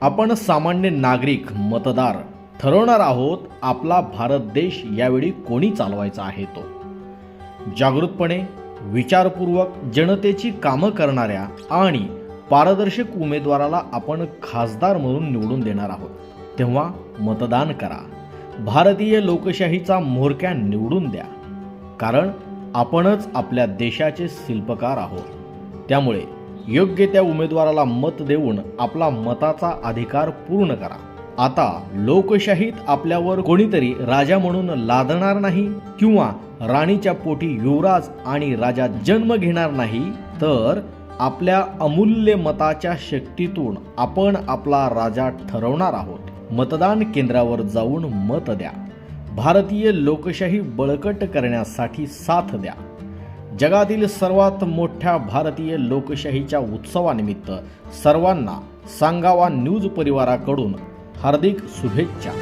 आपण सामान्य नागरिक मतदार ठरवणार आहोत आपला भारत देश यावेळी कोणी चालवायचा आहे तो. जागृतपणे विचारपूर्वक जनतेची कामं करणाऱ्या आणि पारदर्शक उमेदवाराला आपण खासदार म्हणून निवडून देणार आहोत. तेव्हा मतदान करा. भारतीय लोकशाहीचा म्होरक्या निवडून द्या. कारण आपणच आपल्या देशाचे शिल्पकार आहोत. त्यामुळे योग्य त्या उमेदवाराला मत देऊन आपला मताचा अधिकार पूर्ण करा. आता लोकशाहीत आपल्यावर कोणीतरी राजा म्हणून लादणार नाही किंवा राणीच्या पोटी युवराज आणि राजा जन्म घेणार नाही तर आपल्या अमूल्य मताच्या शक्तीतून आपण आपला राजा ठरवणार आहोत. मतदान केंद्रावर जाऊन मत द्या. भारतीय लोकशाही बळकट करण्यासाठी साथ द्या. जगातील सर्वात मोठ्या भारतीय लोकशाहीच्या उत्सवानिमित्त सर्वांना सांगावा न्यूज परिवाराकडून हार्दिक शुभेच्छा.